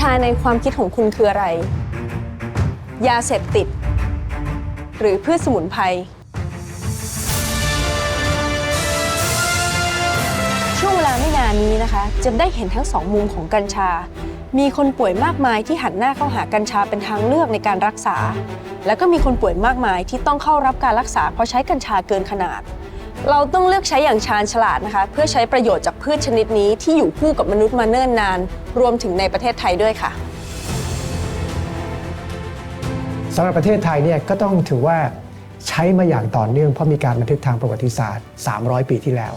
ชาในความคิดของคุณคืออะไร ยาเสพติด หรือพืชสมุนไพรช่วงเวลาไม่นานนี้นะคะ จะได้เห็นทั้งสองมุมของกัญชา มีคนป่วยมากมายที่หันหน้าเข้าหากัญชาเป็นทางเลือกในการรักษา แล้วก็มีคนป่วยมากมายที่ต้องเข้ารับการรักษาเพราะใช้กัญชาเกินขนาด เราต้องเลือกใช้อย่างชาญฉลาดนะคะ เพื่อใช้ประโยชน์จากพืชชนิดนี้ที่อยู่คู่กับมนุษย์มาเนิ่นนาน รวมถึงในประเทศไทยด้วยค่ะสำหรับประเทศไทยเนี่ยก็ต้องถือว่าใช้มาอย่างต่อเนื่องเพราะมีการบันทึกทางประวัติศาสตร์ 300 ปีที่แล้ว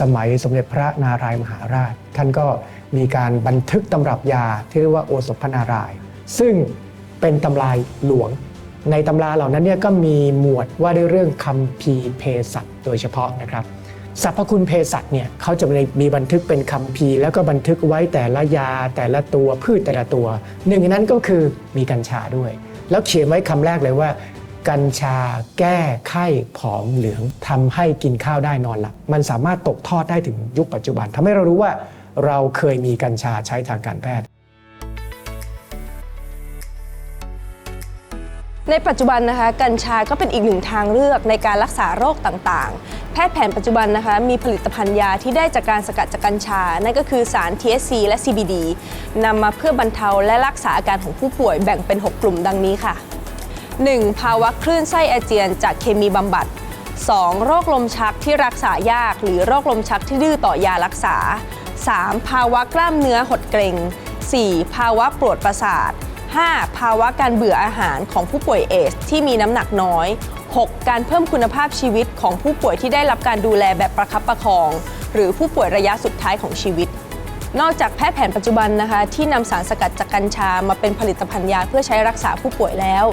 สมัยสมเด็จพระนารายมหาราช ท่านก็มีการบันทึกตำรับยาที่เรียกว่าโอสถพนาราย ซึ่งเป็นตำรายหลวง ในตำราเหล่านั้นเนี่ยก็มีหมวดว่าด้วยเรื่องคัมภีเภสัช โดยเฉพาะนะครับสรรพคุณเภสัชเนี่ยเขาจะมีบันทึกเป็นคัมภีร์แล้วก็บันทึกไว้แต่ละยาแต่ละตัวพืชแต่ละตัว หนึ่งในนั้นก็คือมีกัญชาด้วย แล้วเขียนไว้คำแรกเลยว่า กัญชาแก้ไข้ผอมเหลืองทำให้กินข้าวได้นอนหลับมันสามารถตกทอดได้ถึงยุคปัจจุบันทำให้เรารู้ว่าเราเคยมีกัญชาใช้ทางการแพทย์ ในปัจจุบันนะคะ กัญชาก็เป็นอีกหนึ่งทางเลือกในการรักษาโรคต่างๆ แพทย์แผนปัจจุบันนะคะ มีผลิตภัณฑ์ยาที่ได้จากการสกัดจากกัญชา นั่นก็คือสาร THC และ CBD นำมาเพื่อบรรเทาและรักษาอาการของผู้ป่วยแบ่งเป็น 6 กลุ่มดังนี้ค่ะ 1. ภาวะคลื่นไส้อาเจียนจากเคมีบำบัด 2. โรคลมชักที่รักษายาก หรือโรคลมชักที่ดื้อต่อยารักษา 3. ภาวะกล้ามเนื้อหดเกร็ง 4. ภาวะปวดประสาท 5. ภาวะการเบื่ออาหารของผู้ป่วยเอสที่มีน้ำหนักน้อย 6. การเพิ่มคุณภาพชีวิตของผู้ป่วยที่ได้รับการดูแลแบบประคับประคอง หรือผู้ป่วยระยะสุดท้ายของชีวิต นอกจากแพทย์แผนปัจจุบันนะคะ ที่นำสารสกัดจากกัญชามาเป็นผลิตภัณฑ์ยาเพื่อใช้รักษาผู้ป่วยแล้ว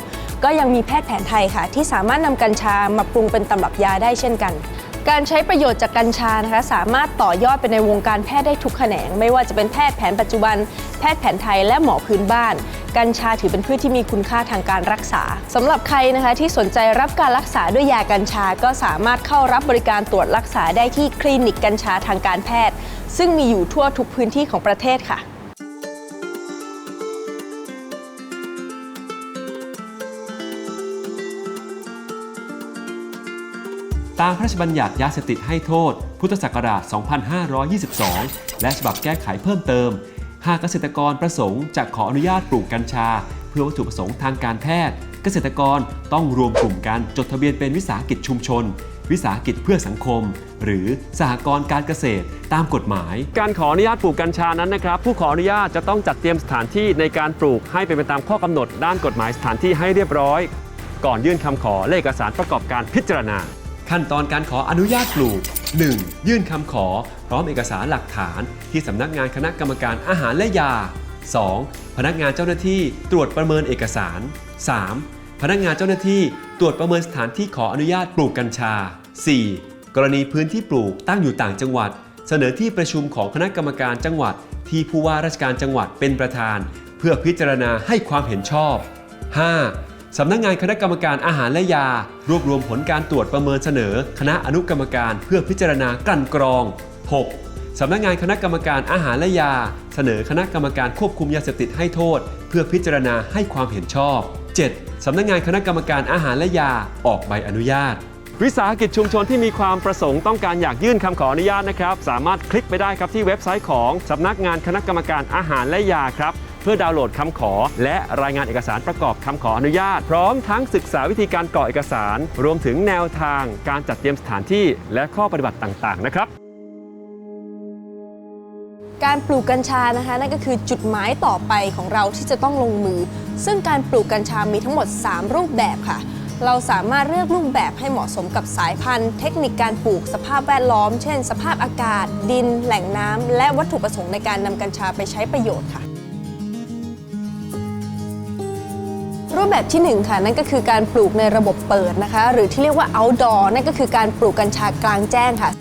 ก็ยังมีแพทย์แผนไทยค่ะ ที่สามารถนำกัญชามาปรุงเป็นตำรับยาได้เช่นกัน การใช้ประโยชน์จากกัญชานะคะสามารถต่อยอดไปในวงการแพทย์ได้ทุกแขนง ไม่ว่าจะเป็นแพทย์แผนปัจจุบัน แพทย์แผนไทยและหมอพื้นบ้าน กัญชาถือเป็นพืชที่มีคุณค่าทางการรักษาสำหรับใครนะคะที่สนใจรับการรักษาด้วยยากัญชาก็สามารถเข้ารับบริการตรวจรักษาได้ที่คลินิกกัญชาทางการแพทย์ ซึ่งมีอยู่ทั่วทุกพื้นที่ของประเทศค่ะตามพระราชบัญญัติยาเสพติดให้โทษ พุทธศักราช 2522 และฉบับแก้ไขเพิ่มเติม หากเกษตรกรประสงค์จะขออนุญาตปลูกกัญชา เพื่อวัตถุประสงค์ทางการแพทย์ เกษตรกรต้องรวมกลุ่มกันจดทะเบียนเป็นวิสาหกิจชุมชน วิสาหกิจเพื่อสังคม หรือสหกรณ์การเกษตรตามกฎหมาย การขออนุญาตปลูกกัญชานั้นนะครับ ผู้ขออนุญาตจะต้องจัดเตรียมสถานที่ในการปลูกให้เป็นไปตามข้อกำหนด ด้านกฎหมายสถานที่ให้เรียบร้อย ก่อนยื่นคำขอเลขเอกสารประกอบการพิจารณา ขั้นตอนการขออนุญาตปลูก 1. ยื่นคำขอ พร้อมเอกสารหลักฐาน ที่สำนักงานคณะกรรมการอาหารและยา 2. พนักงานเจ้าหน้าที่ตรวจประเมินเอกสาร 3. พนักงานเจ้าหน้าที่ตรวจประเมินสถานที่ขออนุญาตปลูกกัญชา 4. กรณีพื้นที่ปลูกตั้งอยู่ต่างจังหวัด เสนอที่ประชุมของคณะกรรมการจังหวัด ที่ผู้ว่าราชการจังหวัดเป็นประธาน เพื่อพิจารณาให้ความเห็นชอบ 5. สำนักงานคณะกรรมการอาหารและยา รวบรวมผลการตรวจประเมินเสนอ คณะอนุกรรมการเพื่อพิจารณากลั่นกรอง 6. สำนักงานคณะกรรมการอาหารและยา เสนอคณะกรรมการควบคุมยาเสพติดให้โทษ เพื่อพิจารณาให้ความเห็นชอบ 7. สำนักงานคณะกรรมการอาหารและยาออกใบอนุญาต วิสาหกิจชุมชนที่มีความประสงค์ต้องการอยากยื่นคำขออนุญาตนะครับ สามารถคลิกไปได้ครับที่เว็บไซต์ของสำนักงานคณะกรรมการอาหารและยาครับ เพื่อดาวน์โหลดคำขอ และรายงานเอกสารประกอบคำขออนุญาต พร้อมทั้งศึกษาวิธีการกรอกเอกสาร รวมถึงแนวทางการจัดเตรียมสถานที่และข้อปฏิบัติต่างๆ นะครับ การปลูกกัญชานะคะนั่นก็คือจุดหมายต่อไปของเราที่จะต้องลงมือ ซึ่งการปลูกกัญชามีทั้งหมด 3 รูปแบบค่ะ เราสามารถเลือกรูปแบบให้เหมาะสมกับสายพันธุ์ เทคนิคการปลูกสภาพแวดล้อม เช่น สภาพอากาศ ดิน แหล่งน้ำและวัตถุประสงค์ในการนำกัญชาไปใช้ประโยชน์ค่ะ รูปแบบที่หนึ่งค่ะ นั่นก็คือการปลูกในระบบเปิดนะคะ หรือที่เรียกว่า outdoor นั่นก็คือการปลูกกัญชากลางแจ้งค่ะ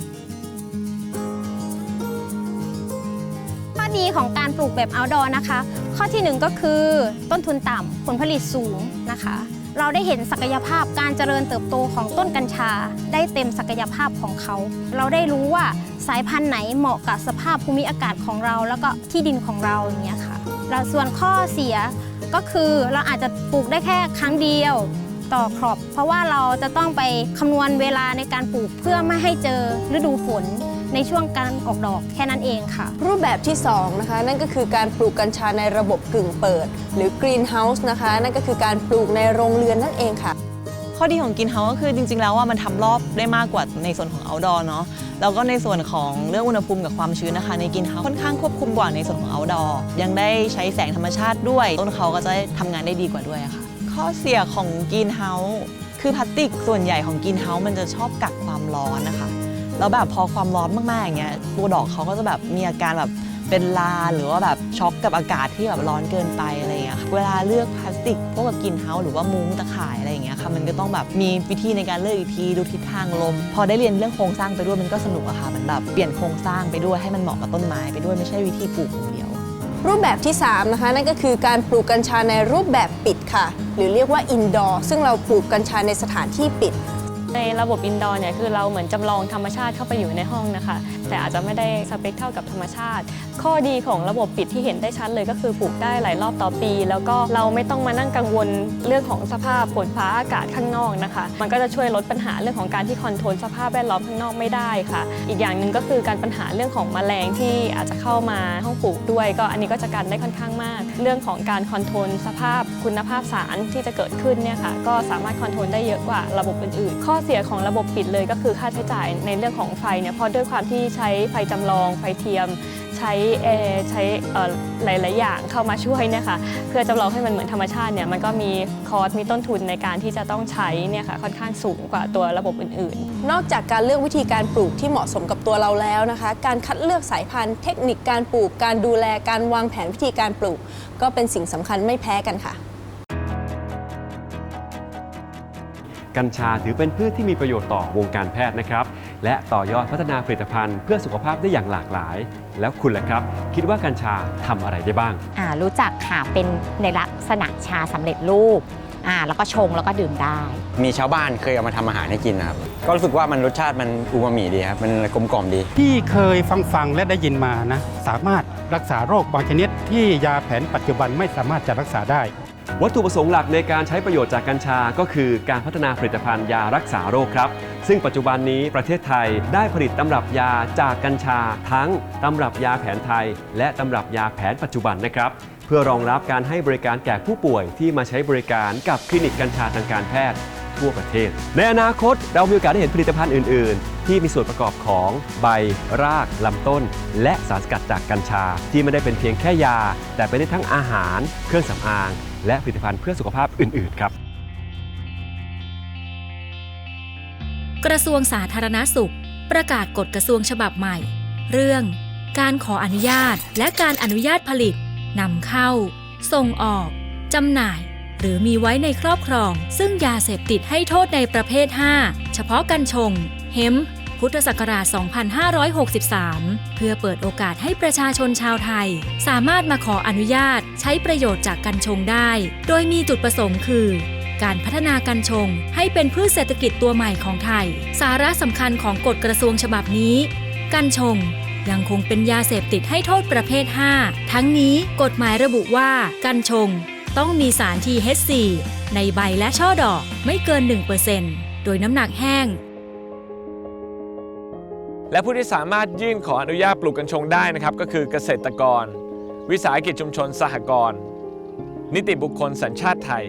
ข้อดีของการปลูกแบบ outdoor นะคะ ข้อที่หนึ่งก็คือต้นทุนต่ำผลผลิตสูงนะคะ เราได้เห็นศักยภาพการเจริญเติบโตของต้นกัญชา ได้เต็มศักยภาพของเขา เราได้รู้ว่าสายพันธุ์ไหนเหมาะกับสภาพภูมิอากาศของเรา แล้วก็ที่ดินของเราอย่างเงี้ยค่ะแล้วส่วนข้อเสีย ก็คือเราอาจจะปลูกได้แค่ครั้งเดียวต่อครอบ เพราะว่าเราจะต้องไปคำนวณเวลาในการปลูกเพื่อไม่ให้เจอฤดูฝนในช่วงการออกดอกแค่นั้นเองค่ะ รูปแบบที่2นะคะนั่นก็คือการปลูกกัญชาในระบบกึ่งเปิด หรือ Greenhouse นะคะ นั่นก็คือการปลูกในโรงเรือนนั่นเองค่ะ ข้อดีของกินเฮาก็คือจริง ๆ แล้วว่ามันทำรอบได้มากกว่าในส่วนของ outdoor เนาะแล้วก็ในส่วนของเรื่องอุณหภูมิกับความชื้นนะคะ ในกินเฮาค่อนข้างควบคุมกว่าในส่วนของ outdoor ยังได้ใช้แสงธรรมชาติด้วย ต้นเขาก็จะได้ทำงานได้ดีกว่าด้วยะค่ะ ข้อเสียของกินเฮาคือพลาสติกส่วนใหญ่ของกินเฮามันจะชอบกักความร้อนนะคะแล้วแบบพอความร้อนมากๆอย่างเงี้ยตัวดอกเขาก็จะแบบมีอาการแบบ เป็นลาหรือว่าแบบช็อกกับอากาศที่แบบร้อนเกินไปอะไรเงี้ยเวลาเลือกพลาสติกพวกกับกินเฮาหรือว่ามุ้งตะข่ายอะไรเงี้ยค่ะมันก็ต้องแบบมีวิธีในการเลือกอีกทีดูทิศทางลม พอได้เรียนเรื่องโครงสร้างไปด้วยมันก็สนุกอะค่ะมันแบบเปลี่ยนโครงสร้างไปด้วยให้มันเหมาะกับต้นไม้ไปด้วยไม่ใช่วิธีปลูกอย่างเดียว รูปแบบที่3นะคะนั่นก็คือการปลูกกัญชาในรูปแบบปิดค่ะ หรือเรียกว่าอินดอร์ซึ่งเราปลูกกัญชาในสถานที่ปิด ในระบบอินดอร์เนี่ยคือเราเหมือนจำลองธรรมชาติเข้าไปอยู่ในห้องนะคะ แต่อาจจะไม่ได้สเปคเท่ากับธรรมชาติ ข้อดีของระบบปิดที่เห็นได้ชัดเลยก็คือปลูกได้หลายรอบต่อปี แล้วก็เราไม่ต้องมานั่งกังวลเรื่องของสภาพฝนฟ้าอากาศข้างนอกนะคะ มันก็จะช่วยลดปัญหาเรื่องของการที่คอนโทรลสภาพแวดล้อมข้างนอกไม่ได้ค่ะ อีกอย่างหนึ่งก็คือการปัญหาเรื่องของแมลงที่อาจจะเข้ามาห้องปลูกด้วย ก็อันนี้ก็จะกันได้ค่อนข้างมาก เรื่องของการคอนโทรลสภาพ คุณภาพสารที่จะเกิดขึ้นเนี่ยค่ะก็สามารถคอนโทรลได้เยอะกว่าระบบอื่นๆ ข้อเสียของระบบปิดเลยก็คือค่าใช้จ่ายในเรื่องของไฟเนี่ยเพราะด้วยความที่ใช้ไฟจำลองไฟเทียม ใช้เอ่อใช้หลายๆอย่างเข้ามาช่วยเนี่ยค่ะเพื่อจำลองให้มันเหมือนธรรมชาติเนี่ยมันก็มีคอสมีต้นทุนในการที่จะต้องใช้เนี่ยค่ะค่อนข้างสูงกว่าตัวระบบอื่นๆ นอกจากการเลือกวิธีการปลูกที่เหมาะสมกับตัวเราแล้วนะคะ การคัดเลือกสายพันธุ์ เทคนิคการปลูก การดูแลการวางแผนวิธีการปลูก ก็เป็นสิ่งสำคัญไม่แพ้กันค่ะ กัญชาถือเป็นพืชที่มีประโยชน์ต่อวงการแพทย์นะครับ และต่อยอดพัฒนาผลิตภัณฑ์เพื่อสุขภาพได้อย่างหลากหลาย แล้วคุณล่ะครับ คิดว่ากัญชาทำอะไรได้บ้างอ่ารู้จักค่ะเป็นในลักษณะชาสำเร็จรูปอ่าแล้วก็ชงแล้วก็ดื่มได้ มีชาวบ้านเคยเอามาทำอาหารให้กินนะครับ ก็รู้สึกว่ามันรสชาติมันอูมามิดีครับ มันกลมกล่อมดี ที่เคยฟังฟังและได้ยินมานะ สามารถรักษาโรคบางชนิดที่ยาแผนปัจจุบันไม่สามารถจะรักษาได้ วัตถุประสงค์หลักในการใช้ประโยชน์จากกัญชา ก็คือการพัฒนาผลิตภัณฑ์ยารักษาโรคครับ ซึ่งปัจจุบันนี้ประเทศไทยได้ผลิตตำรับยาจากกัญชา ทั้งตำรับยาแผนไทย และตำรับยาแผนปัจจุบันนะครับ เพื่อรองรับการให้บริการแก่ผู้ป่วยที่มาใช้บริการกับคลินิกกัญชาทางการแพทย์ทั่วประเทศ ในอนาคตเรามีโอกาสได้เห็นผลิตภัณฑ์อื่น ๆ ที่มีส่วนประกอบของใบ ราก ลำต้น และสารสกัดจากกัญชา ที่ไม่ได้เป็นเพียงแค่ยา แต่เป็นได้ทั้งอาหาร เครื่องสำอาง และผลิตภัณฑ์เพื่อสุขภาพอื่น ๆ ครับ กระทรวงสาธารณสุข ประกาศกฎกระทรวงฉบับใหม่ เรื่อง การขออนุญาตและการอนุญาตผลิตนำเข้า ส่งออกจำหน่าย หรือมีไว้ในครอบครอง ซึ่งยาเสพติดให้โทษในประเภท 5 เฉพาะกัญชง เฮม พุทธศักราช 2563 เพื่อเปิดโอกาสให้ประชาชนชาวไทย สามารถมาขออนุญาตใช้ประโยชน์จากกัญชงได้ โดยมีจุดประสงค์คือ การพัฒนากัญชงให้เป็นพืชเศรษฐกิจตัวใหม่ของไทย สาระสำคัญของกฎกระทรวงฉบับนี้ กัญชงยังคงเป็นยาเสพติดให้โทษประเภท 5 ทั้งนี้กฎหมายระบุว่ากัญชงต้องมีสาร THC ในใบและช่อดอกไม่เกิน 1%โดยน้ำหนักแห้ง และผู้ที่สามารถยื่นขออนุญาตปลูกกัญชงได้นะครับก็คือเกษตรกร วิสาหกิจชุมชนสหกรณ์นิติบุคคลสัญชาติไทย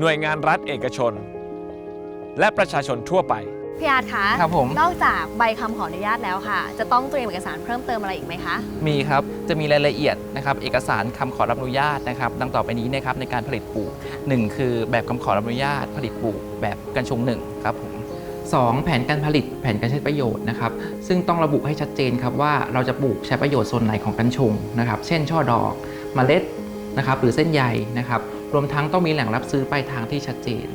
หน่วยงานรัฐเอกชน และประชาชนทั่วไป พี่อาร์ตคะครับผม นอกจากใบคำขออนุญาตแล้วค่ะ จะต้องเตรียมเอกสารเพิ่มเติมอะไรอีกไหมคะ มีครับ จะมีรายละเอียดนะครับ เอกสารคำขอรับอนุญาตนะครับ ดังต่อไปนี้นะครับในการผลิตปลูก1คือแบบคำขอรับอนุญาต ผลิตปลูกแบบกัญชงหนึ่งครับผม สองแผนการผลิตแผนการใช้ประโยชน์นะครับ ซึ่งต้องระบุให้ชัดเจนครับว่าเราจะปลูกใช้ประโยชน์ส่วนไหนของกัญชงนะครับ เช่นช่อดอกเมล็ดนะครับหรือเส้นใยนะครับ รวมทั้งต้องมีแหล่งรับซื้อปลายทางที่ชัดเจน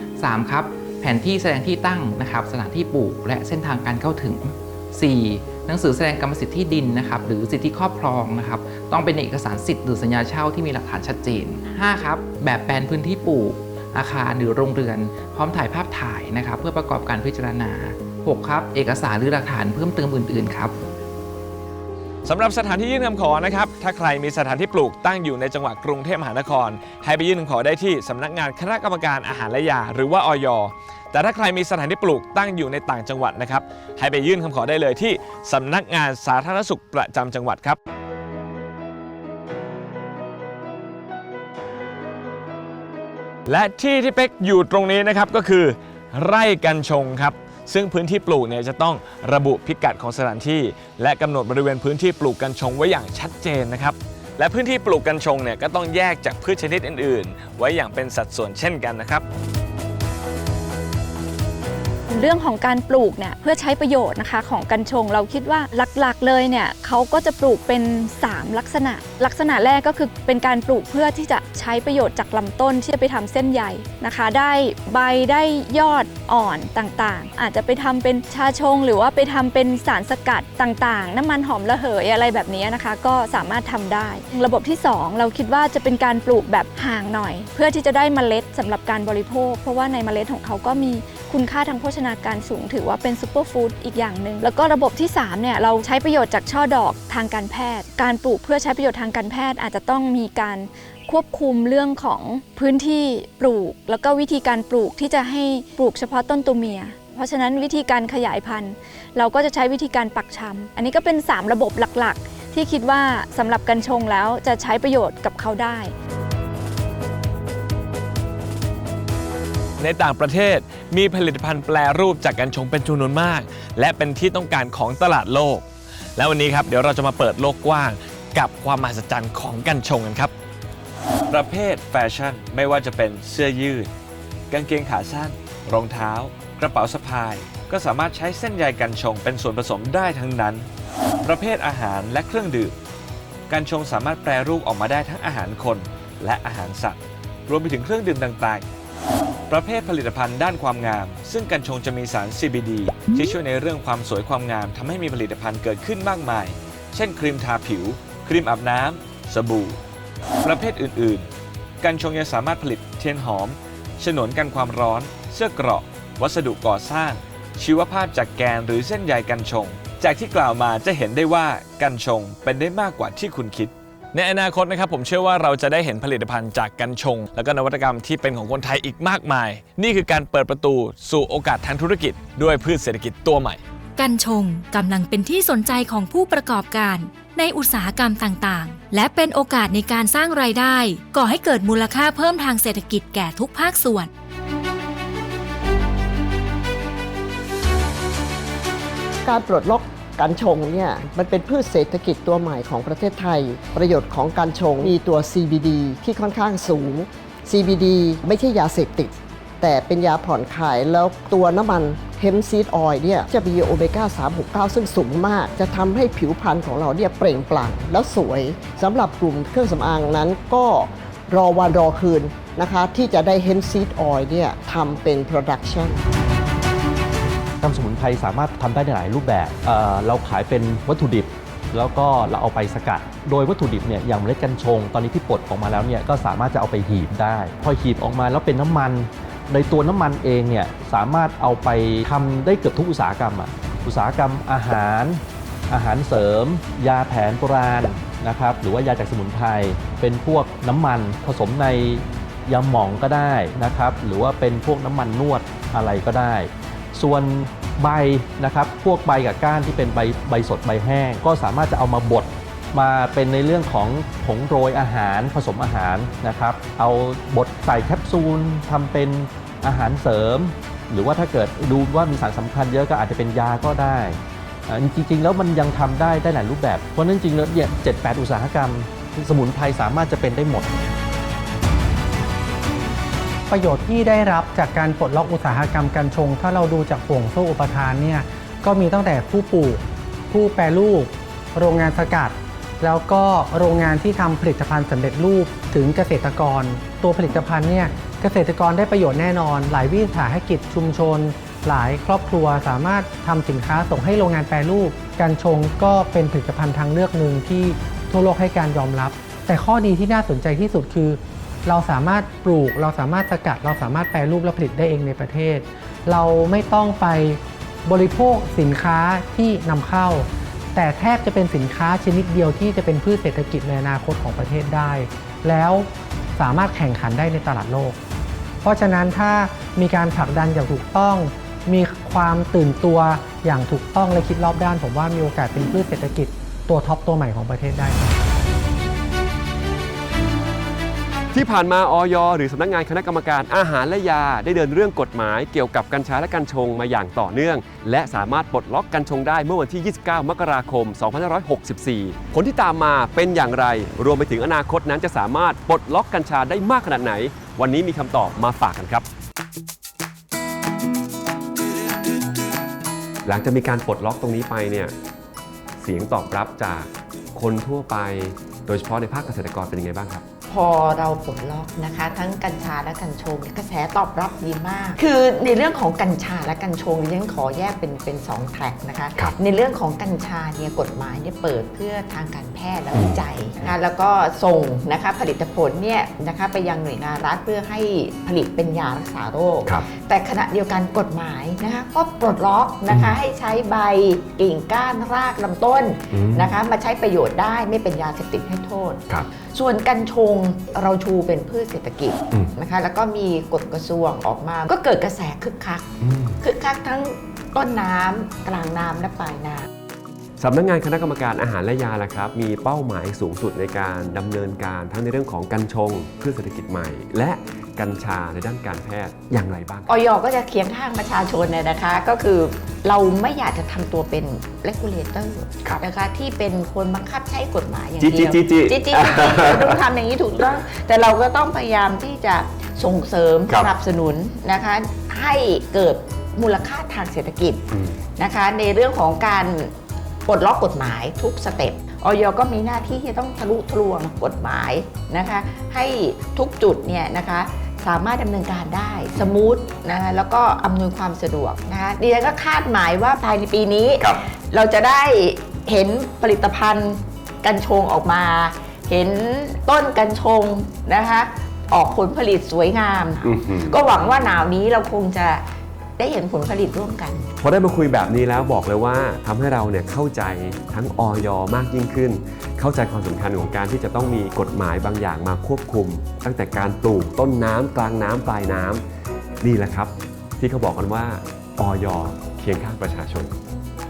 3. ครับแผนที่แสดงที่ตั้งนะครับสถานที่ปลูกและเส้นทางการเข้าถึง 4. หนังสือแสดงกรรมสิทธิ์ที่ดินนะครับหรือสิทธิครอบครองนะครับต้องเป็นเอกสารสิทธิ์หรือสัญญาเช่าที่มีหลักฐานชัดเจน 5. ครับแบบแปลนพื้นที่ปลูก อาคารหรือโรงเรือน พร้อมถ่ายภาพถ่ายนะครับเพื่อประกอบการพิจารณา 6. ครับ เอกสารหรือหลักฐานเพิ่มเติมอื่น ๆ ครับสำหรับสถานที่ยื่นคำขอนะครับ ถ้าใครมีสถานที่ปลูกตั้งอยู่ในจังหวัดกรุงเทพมหานคร ให้ไปยื่นคำขอได้ที่สำนักงานคณะกรรมการอาหารและยา หรือว่าออยแต่ถ้าใครมีสถานที่ปลูกตั้งอยู่ในต่างจังหวัดนะครับ ให้ไปยื่นคำขอได้เลยที่สำนักงานสาธารณสุขประจำจังหวัดครับ และที่ที่เป็กอยู่ตรงนี้นะครับก็คือ ไร่กัญชงครับ ซึ่งพื้นที่ปลูกเนี่ยจะต้องระบุพิกัดของสถานที่ และกำหนดบริเวณพื้นที่ปลูกกัญชงไว้อย่างชัดเจนนะครับและพื้นที่ปลูกกัญชงเนี่ยก็ต้องแยกจากพืชชนิดอื่น ๆ ไว้อย่างเป็นสัดส่วนเช่นกันนะครับ เรื่องของการปลูกเนี่ยเพื่อใช้ประโยชน์นะคะของกัญชงเราคิดว่าหลักๆเลยเนี่ยเขาก็จะปลูกเป็น 3 ลักษณะ ลักษณะแรกก็คือเป็นการปลูกเพื่อที่จะใช้ประโยชน์จากลำต้นที่จะไปทำเส้นใยนะคะ ได้ใบได้ยอดอ่อนต่างๆ อาจจะไปทำเป็นชาชง หรือว่าไปทำเป็นสารสกัดต่างๆ น้ำมันหอมระเหยอะไรแบบนี้นะคะ ก็สามารถทำได้ ระบบที่ 2 เราคิดว่าจะเป็นการปลูกแบบห่างหน่อย เพื่อที่จะได้เมล็ดสำหรับการบริโภค เพราะว่าในเมล็ดของเขาก็มี คุณค่าทางโภชนาการสูง ถือว่าเป็นซูเปอร์ฟู้ดอีกอย่างหนึ่งแล้วก็ระบบที่3เนี่ยเราใช้ประโยชน์จากช่อดอกทางการแพทย์ การปลูกเพื่อใช้ประโยชน์ทางการแพทย์อาจจะต้องมีการควบคุมเรื่องของพื้นที่ปลูก แล้วก็วิธีการปลูกที่จะให้ปลูกเฉพาะต้นตัวเมีย เพราะฉะนั้นวิธีการขยายพันธุ์ เราก็จะใช้วิธีการปักชำอันนี้ก็เป็น 3 ระบบหลักๆ ที่คิดว่าสำหรับกัญชงแล้วจะใช้ประโยชน์กับเขาได้ ในต่างประเทศ มีผลิตภัณฑ์แปรรูปจากกัญชงเป็นจำนวนมาก และเป็นที่ต้องการของตลาดโลก และวันนี้ครับเดี๋ยวเราจะมาเปิดโลกกว้าง กับความมหัศจรรย์ของกัญชงกันครับ ประเภทแฟชั่นไม่ว่าจะเป็นเสื้อยืด กางเกงขาสั้น รองเท้า กระเป๋าสะพาย ก็สามารถใช้เส้นใยกัญชงเป็นส่วนผสมได้ทั้งนั้น ประเภทอาหารและเครื่องดื่มกัญชงสามารถแปรรูปออกมาได้ทั้งอาหารคนและอาหารสัตว์ รวมไปถึงเครื่องดื่มต่างๆ ประเภทผลิตภัณฑ์ด้านความงาม ซึ่งกัญชงจะมีสาร CBD ที่ช่วยในเรื่องความสวยความงามทำให้มีผลิตภัณฑ์เกิดขึ้นมากมาย เช่น ครีมทาผิว ครีมอาบน้ำสบู่ ประเภทอื่นๆ กัญชงยังสามารถผลิตเทียนหอม ฉนวนกันความร้อน เสื้อเกราะ วัสดุก่อสร้าง ชีวภาพจากแกนหรือเส้นใยกัญชง จากที่กล่าวมาจะเห็นได้ว่ากัญชงเป็นได้มากกว่าที่คุณคิด ในอนาคตนะครับผมเชื่อว่าเราจะได้เห็นผลิตภัณฑ์จากกัญชง และก็นวัตกรรมที่เป็นของคนไทยอีกมากมาย นี่คือการเปิดประตูสู่โอกาสทางธุรกิจ ด้วยพืชเศรษฐกิจตัวใหม่ กัญชงกำลังเป็นที่สนใจของผู้ประกอบการ ในอุตสาหกรรมต่างๆ และเป็นโอกาสในการสร้างรายได้ ก่อให้เกิดมูลค่าเพิ่มทางเศรษฐกิจแก่ทุกภาคส่วนการปลดล็อก กัญชงเนี่ยมันเป็นพืชเศรษฐกิจตัวใหม่ของประเทศไทย ประโยชน์ของกัญชงมีตัว CBD ที่ค่อนข้างสูง CBD ไม่ใช่ยาเสพติด แต่เป็นยาผ่อนคลายแล้วตัวน้ำมันเฮมซีดออยเนี่ยจะมีโอเมก้า 369 ซึ่งสูงมาก จะทำให้ผิวพรรณของเราเนี่ยเปล่งปลั่งแล้วสวยสำหรับกลุ่มเครื่องสำอางนั้นก็รอวันรอคืนนะคะ ที่จะได้เฮมซีดออยเนี่ยทำเป็นโปรดักชัน ทำสมุนไพรสามารถทำได้ในหลายรูปแบบเเราขายเป็นวัตถุดิบ แล้วก็เราเอาไปสกัด โดยวัตถุดิบเนี่ยอย่างเมล็ดกัญชง ตอนนี้ที่ปลดออกมาแล้วเนี่ยก็สามารถจะเอาไปหีบได้ พอหีบออกมาแล้วเป็นน้ำมันในตัวน้ำมันเองเนี่ยสามารถเอาไปทำได้เกือบทุกอุตสาหกรรมอะอุตสาหกรรมอาหาร อาหารเสริม ยาแผนโบราณนะครับหรือว่ายาจากสมุนไพรเป็นพวกน้ำมันผสมในยาหมองก็ได้นะครับหรือว่าเป็นพวกน้ำมันนวดอะไรก็ได้ ส่วนใบนะครับพวกใบกับก้านที่เป็นใบใบสดใบแห้ง ก็สามารถจะเอามาบดมาเป็นในเรื่องของผงโรยอาหารผสมอาหารนะครับ เอาบดใส่แคปซูลทำเป็นอาหารเสริม หรือว่าถ้าเกิดดูว่ามีสารสำคัญเยอะก็อาจจะเป็นยาก็ได้อ่าจริงๆ แล้วมันยังทำได้ได้หลายรูปแบบ เพราะฉะนั้นจริงๆแล้วเนี่ยเจ็ดแปดอุตสาหกรรม สมุนไพรสามารถจะเป็นได้หมด ประโยชน์ที่ได้รับจากการปลดล็อกอุตสาหกรรมกัญชง ถ้าเราดูจากห่วงโซ่อุปทานเนี่ยก็มีตั้งแต่ผู้ปลูก ผู้แปรรูป โรงงานสกัด แล้วก็โรงงานที่ทำผลิตภัณฑ์สำเร็จรูปถึงเกษตรกร ตัวผลิตภัณฑ์เนี่ยเกษตรกรได้ประโยชน์แน่นอน หลายวิสาหกิจชุมชน หลายครอบครัวสามารถทำสินค้าส่งให้โรงงานแปรรูปกัญชงก็เป็นผลิตภัณฑ์ทางเลือกหนึ่งที่ทั่วโลกให้การยอมรับ แต่ข้อดีที่น่าสนใจที่สุดคือ เราสามารถปลูก เราสามารถสกัด เราสามารถแปรรูปและผลิตได้เองในประเทศ เราไม่ต้องไปบริโภคสินค้าที่นำเข้า แต่แทบจะเป็นสินค้าชนิดเดียวที่จะเป็นพืชเศรษฐกิจในอนาคตของประเทศได้ แล้วสามารถแข่งขันได้ในตลาดโลก เพราะฉะนั้นถ้ามีการผลักดันอย่างถูกต้อง มีความตื่นตัวอย่างถูกต้องและคิดรอบด้าน ผมว่ามีโอกาสเป็นพืชเศรษฐกิจตัวท็อปตัวใหม่ของประเทศได้ ที่ผ่านมาออยหรือสำนักงานคณะกรรมการอาหารและยา ได้เดินเรื่องกฎหมายเกี่ยวกับกัญชาและกัญชงมาอย่างต่อเนื่อง และสามารถปลดล็อกกัญชงได้เมื่อวันที่ 29 มกราคม 2564 ผลที่ตามมาเป็นอย่างไร รวมไปถึงอนาคตนั้นจะสามารถปลดล็อกกัญชาได้มากขนาดไหน วันนี้มีคำตอบมาฝากกันครับ หลังจากมีการปลดล็อกตรงนี้ไปเนี่ยเสียงตอบรับจากคนทั่วไป โดยเฉพาะในภาคเกษตรกรเป็นยังไงบ้างครับ พอเราปลดล็อกนะคะ ทั้งกัญชาและกัญชงกระแสตอบรับดีมาก คือในเรื่องของกัญชาและกัญชงดิฉันขอแยกเป็นเป็นสองแทร็กนะคะ ในเรื่องของกัญชาเนี่ยกฎหมายเนี่ยเปิดเพื่อทางการแพทย์และวิจัยนะคะแล้วก็ส่งนะคะผลิตผลเนี่ยนะคะไปยังหน่วยงานรัฐเพื่อให้ผลิตเป็นยารักษาโรค แต่ขณะเดียวกันกฎหมายนะคะก็ปลดล็อกนะคะให้ใช้ใบกิ่งก้านรากลำต้นอืมนะคะมาใช้ประโยชน์ได้ไม่เป็นยาเสพติดให้โทษ ส่วนกัญชงเราชูเป็นพืชเศรษฐกิจอืมนะคะ แล้วก็มีกฎกระทรวงออกมา ก็เกิดกระแสคึกคักคึกคักทั้งต้นน้ำกลางน้ำและปลายน้ำ สำนักงานคณะกรรมการอาหารและยาล่ะครับ มีเป้าหมายสูงสุดในการดำเนินการทั้งในเรื่องของกัญชงพืชเศรษฐกิจใหม่ และกัญชาในด้านการแพทย์อย่างไรบ้างออยก็จะเคียงข้างประชาชนเนี่ยนะคะ ก็คือเราไม่อยากจะทำตัวเป็น regulator นะคะที่เป็นคนบังคับใช้กฎหมายอย่างเดียวจิจิจิจิจิเราต้องทำอย่างนี้ถูกต้องแต่เราก็ต้องพยายามที่จะส่งเสริมครัสบนับสนุนนะคะให้เกิดมูลค่าทางเศรษฐกิจนะคะในเรื่องของการ ปลดล็อกกฎหมายทุกสเต็ปออยก็มีหน้าที่ที่จะต้องทะลุทะลวงกฎหมายนะคะให้ทุกจุดเนี่ยนะคะสามารถดำเนินการได้สมูทนะคะแล้วก็อำนวยความสะดวกนะคะดิฉันก็คาดหมายว่าภายในปีนี้เราจะได้เห็นผลิตภัณฑ์กัญชงออกมา เห็นต้นกัญชงนะคะออกผลผลิตสวยงาม ก็หวังว่าหนาวนี้เราคงจะ ได้เห็นผลผลิตร่วมกันพอได้มาคุยแบบนี้แล้วบอกเลยว่าทำให้เราเนี่ยเข้าใจทั้งออยมากยิ่งขึ้น เข้าใจความสำคัญของการที่จะต้องมีกฎหมายบางอย่างมาควบคุม ตั้งแต่การปลูกต้นน้ำกลางน้ำปลายน้ำนี่แหละครับ ที่เขาบอกกันว่าออยเคียงข้างประชาชน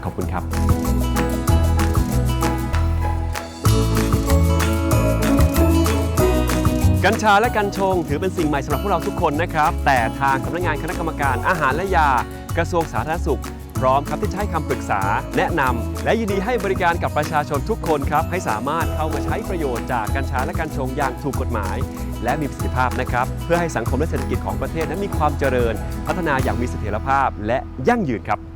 ขอบคุณครับ กัญชาและกัญชง ถือเป็นสิ่งใหม่สำหรับพวกเราทุกคนนะครับ แต่ทางสำนักงานคณะกรรมการอาหารและยา กระทรวงสาธารณสุข พร้อมครับที่จะให้คำปรึกษา แนะนำและยินดีให้บริการกับประชาชนทุกคนครับ ให้สามารถเข้ามาใช้ประโยชน์จากกัญชาและกัญชงอย่างถูกกฎหมาย และมีประสิทธิภาพนะครับ เพื่อให้สังคมและเศรษฐกิจของประเทศนั้นมีความเจริญ พัฒนาอย่างมีเสถียรภาพและยั่งยืนครับ